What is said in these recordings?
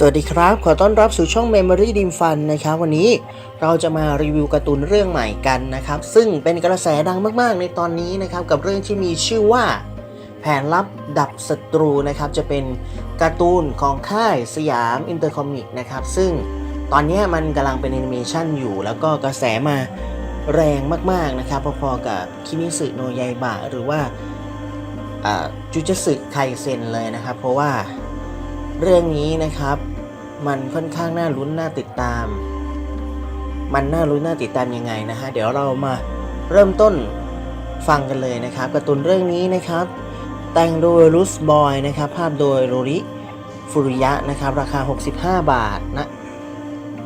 สวัสดีครับ ขอต้อนรับสู่ช่อง Memory d e m Fun นะครับ วันนี้เราจะมารีวิวการ์ตูนเรื่องใหม่กันนะครับ ซึ่งเป็นกระแสดังมากๆ ในตอนนี้นะครับ กับเรื่องที่มีชื่อว่า แผนลับดับศัตรูนะครับ จะเป็นการ์ตูนของค่ายสยามอินเตอร์คอมิกนะครับ ซึ่งตอนนี้มันกำลังเป็นแอนิเมชันอยู่ แล้วก็กระแสมาแรงมากๆนะครับ พอๆกับคิมิสึโนยายบะหรือว่าอ่าจูจสึไคเซนเลยนะครับ เพราะว่าเรื่องนี้นะครับ มันค่อนข้างน่าลุ้นน่าติดตาม มันน่าลุ้นน่าติดตามยังไงนะฮะเดี๋ยวเรามาเริ่มต้นฟังกันเลยนะครับการ์ตูนเรื่องนี้นะครับ แต่งโดยรุสบอยนะครับภาพโดยโรริฟุริยะนะครับราคา 65 บาทนะ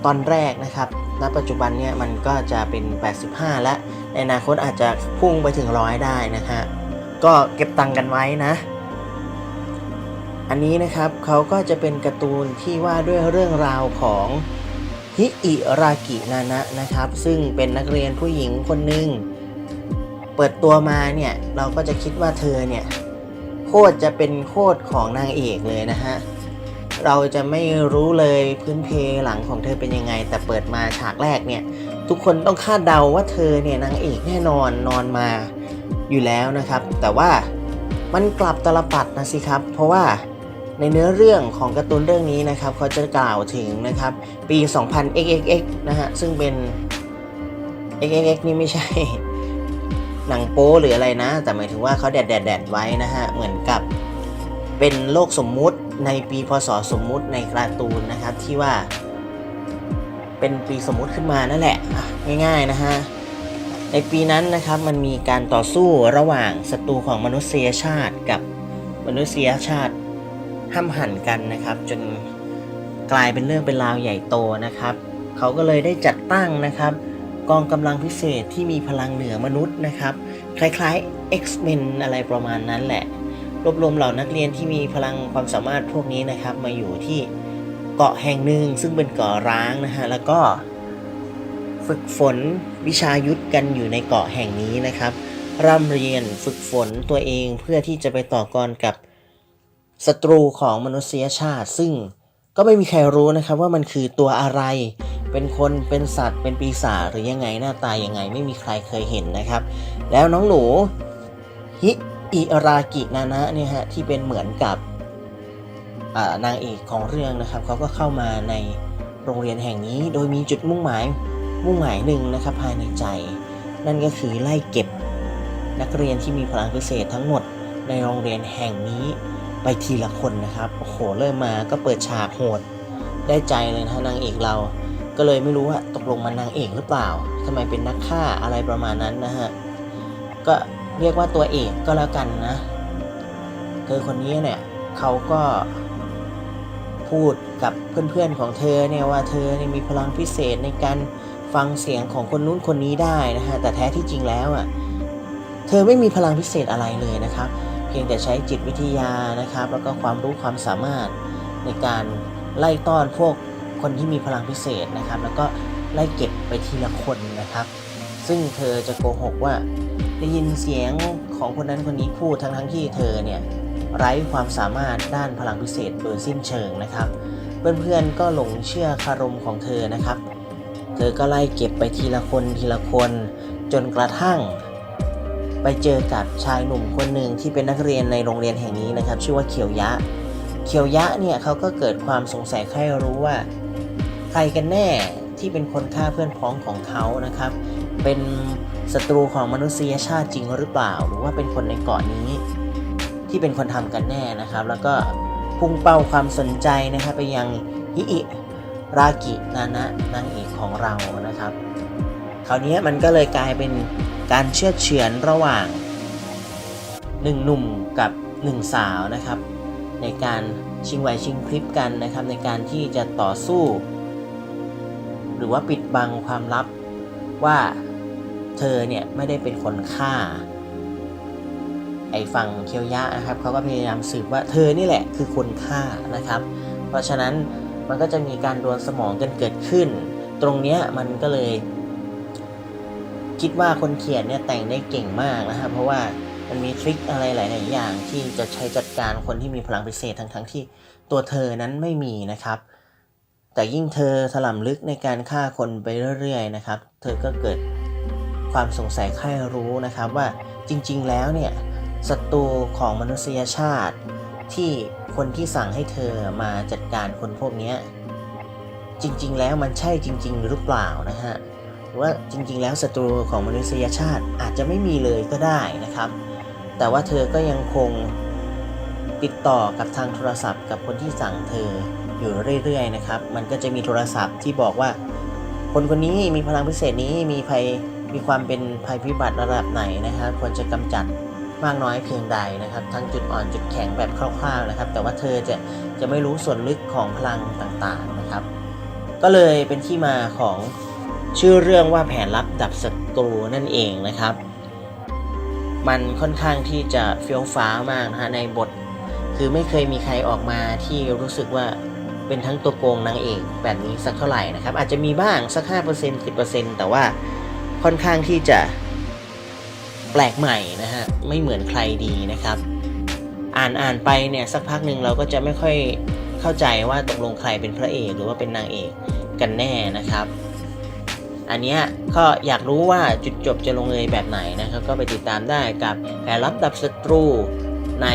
ตอนแรกนะครับณปัจจุบันเนี่ยมันก็จะเป็น 85 และในอนาคตอาจจะพุ่งไปถึงร้อยได้นะฮะก็เก็บตังค์กันไว้นะ อันนี้นะครับเขาก็จะเป็นการ์ตูนที่ว่าด้วยเรื่องราวของฮิอิรากินานะนะครับ ซึ่งเป็นนักเรียนผู้หญิงคนหนึ่งเปิดตัวมาเนี่ยเราก็จะคิดว่าเธอเนี่ยโคตรจะเป็นโคตรของนางเอกเลยนะฮะเราจะไม่รู้เลยพื้นเพหลังของเธอเป็นยังไง แต่เปิดมาฉากแรกเนี่ย ทุกคนต้องคาดเดาว่าเธอเนี่ยนางเอกแน่นอนนอนมาอยู่แล้วนะครับ แต่ว่ามันกลับตลปัดนะสิครับ เพราะว่า ในเนื้อเรื่องของการ์ตูนเรื่องนี้นะครับเขาจะกล่าวถึงนะครับปี 2000xxx นะฮะซึ่งเป็น xxx นี่ไม่ใช่หนังโป๊หรืออะไรนะ แต่หมายถึงว่าเขาแดดแดดแดดไว้นะฮะ เหมือนกับเป็นโลกสมมุติในปีพศสมมุติในการ์ตูนนะครับที่ว่า เป็นปีสมมุติขึ้นมานั่นแหละอะง่ายๆนะฮะ ในปีนั้นนะครับมันมีการต่อสู้ระหว่างศัตรูของมนุษยชาติกับมนุษยชาติ ห้ามหันกันนะครับ จนกลายเป็นเรื่องเป็นราวใหญ่โตนะครับ เขาก็เลยได้จัดตั้งนะครับ กองกำลังพิเศษที่มีพลังเหนือมนุษย์นะครับ คล้ายๆ X-Men อะไรประมาณนั้นแหละ รวบรวมเหล่านักเรียนที่มีพลังความสามารถพวกนี้นะครับ มาอยู่ที่เกาะแห่งหนึ่งซึ่งเป็นเกาะร้างนะฮะแล้วก็ฝึกฝนวิชายุทธกันอยู่ในเกาะแห่งนี้นะครับ ร่ำเรียนฝึกฝนตัวเองเพื่อที่จะไปต่อกรกับ ศัตรูของมนุษยชาติ ซึ่งก็ไม่มีใครรู้นะครับว่ามันคือตัวอะไร เป็นคนเป็นสัตว์ เป็นปีศาจหรือยังไงหน้าตายยังไงไม่มีใครเคยเห็นนะครับ แล้วน้องหนูฮิอิรากินานะเนี่ยฮะที่เป็นเหมือนกับนางเอกของเรื่องนะครับเขาก็เข้ามาในโรงเรียนแห่งนี้ โดยมีจุดมุ่งหมายมุ่งหมายหนึ่งนะครับภายในใจ นั่นก็คือไล่เก็บนักเรียนที่มีพลังพิเศษทั้งหมดในโรงเรียนแห่งนี้ ไปทีละคนนะครับ โอ้โห เริ่มมาก็เปิดฉากโหด ได้ใจเลยนะนางเอกเรา ก็เลยไม่รู้ว่าตกลงมันนางเอกหรือเปล่าทำไมเป็นนักฆ่าอะไรประมาณนั้นนะฮะ ก็เรียกว่าตัวเอกก็แล้วกันนะเธอคนนี้เนี่ยเขาก็พูดกับเพื่อนๆของเธอเนี่ยว่าเธอเนี่ยมีพลังพิเศษในการฟังเสียงของคนนู้นคนนี้ได้นะฮะแต่แท้ที่จริงแล้วอะเธอไม่มีพลังพิเศษอะไรเลยนะครับ พียงแต่ใช้จิตวิทยานะครับ แล้วก็ความรู้ความสามารถในการไล่ต้อนพวกคนที่มีพลังพิเศษนะครับ แล้วก็ไล่เก็บไปทีละคนนะครับ ซึ่งเธอจะโกหกว่าได้ยินเสียงของคนนั้นคนนี้พูดทั้งทั้งที่เธอเนี่ยไร้ความสามารถด้านพลังพิเศษโดยสิ้นเชิงนะครับ เพื่อนๆก็หลงเชื่อคารมของเธอนะครับ เธอก็ไล่เก็บไปทีละคนทีละคน จนกระทั่ง ไปเจอกับชายหนุ่มคนหนึ่งที่เป็นนักเรียนในโรงเรียนแห่งนี้นะครับ ชื่อว่าเขียวยะ เขียวยะเนี่ยเขาก็เกิดความสงสัยใครรู้ว่า ใครกันแน่ที่เป็นคนฆ่าเพื่อนพ้องของเขานะครับ เป็นศัตรูของมนุษยชาติจริงหรือเปล่า หรือว่าเป็นคนในเกาะนี้ ที่เป็นคนทำกันแน่นะครับ แล้วก็พุ่งเป้าความสนใจนะครับไปยังฮิอิรากินานะนางเอกของเรานะครับ คราวนี้มันก็เลยกลายเป็น การเชื่อเฉือนระหว่างหนึ่งหนุ่มกับหนึ่งสาวนะครับ ในการชิงไหวชิงพริบกันนะครับ ในการที่จะต่อสู้ หรือว่าปิดบังความลับว่าเธอเนี่ยไม่ได้เป็นคนฆ่า ไอ้ฝั่งเคียวยะนะครับเขาก็พยายามสืบว่าเธอนี่แหละคือคนฆ่านะครับ เพราะฉะนั้นมันก็จะมีการดวลสมองกันเกิดขึ้น ตรงเนี้ยมันก็เลย คิดว่าคนเขียนเนี่ยแต่งได้เก่งมากนะครับเพราะว่ามันมีทริคอะไรหลาย ๆ อย่างที่จะใช้จัดการคนที่มีพลังพิเศษทั้งๆที่ตัวเธอนั้นไม่มีนะครับ แต่ยิ่งเธอถลำลึกในการฆ่าคนไปเรื่อย ๆ นะครับ เธอก็เกิดความสงสัยใคร่รู้นะครับว่าจริง ๆ แล้วเนี่ยศัตรูของมนุษยชาติ ที่คนที่สั่งให้เธอมาจัดการคนพวกนี้จริง ๆ แล้วมันใช่จริง ๆ หรือเปล่านะฮะ ว่าจริงๆ แล้วศัตรูของมนุษยชาติอาจจะไม่มีเลยก็ได้นะครับ แต่ว่าเธอก็ยังคงติดต่อกับทางโทรศัพท์ กับคนที่สั่งเธออยู่เรื่อยๆนะครับ มันก็จะมีโทรศัพท์ที่บอกว่า คนคนนี้มีพลังพิเศษนี้มีภัยมีความเป็นภัยพิบัติระดับไหนนะครับ ควรจะกำจัดมากน้อยเพียงใดนะครับ ทั้งจุดอ่อนจุดแข็งแบบคร่าวๆนะครับ แต่ว่าเธอจะจะไม่รู้ส่วนลึกของพลังต่างๆนะครับ ก็เลยเป็นที่มาของ ชื่อเรื่องว่าแผนลับดับศัตรูนั่นเองนะครับ มันค่อนข้างที่จะเฟี้ยวฟ้ามากนะฮะในบท คือไม่เคยมีใครออกมาที่รู้สึกว่าเป็นทั้งตัวโกงนางเอกแบบนี้สักเท่าไหร่นะครับ อาจจะมีบ้างสัก 5% 10%แต่ว่าค่อนข้างที่จะแปลกใหม่นะฮะไม่เหมือนใครดีนะครับ อ่านอ่านไปเนี่ยสักพักหนึ่งเราก็จะไม่ค่อยเข้าใจว่าตกลงใครเป็นพระเอกหรือว่าเป็นนางเอกกันแน่นะครับ อันนี้ก็อยากรู้ว่าจุดจบจะลงเอยแบบไหนนะครับ ก็ไปติดตามได้กับแผนลับดับศัตรูใน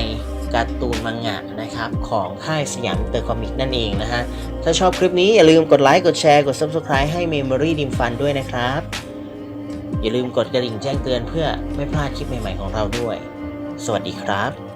การ์ตูนมังงะนะครับของค่ายสยามเตอร์คอมิกนั่นเองนะฮะ ถ้าชอบคลิปนี้อย่าลืมกดไลค์ กดแชร์ กด Subscribe ให้ Memory Dim Fun ด้วยนะครับ อย่าลืมกดกระดิ่งแจ้งเตือนเพื่อไม่พลาดคลิปใหม่ๆของเราด้วย สวัสดีครับ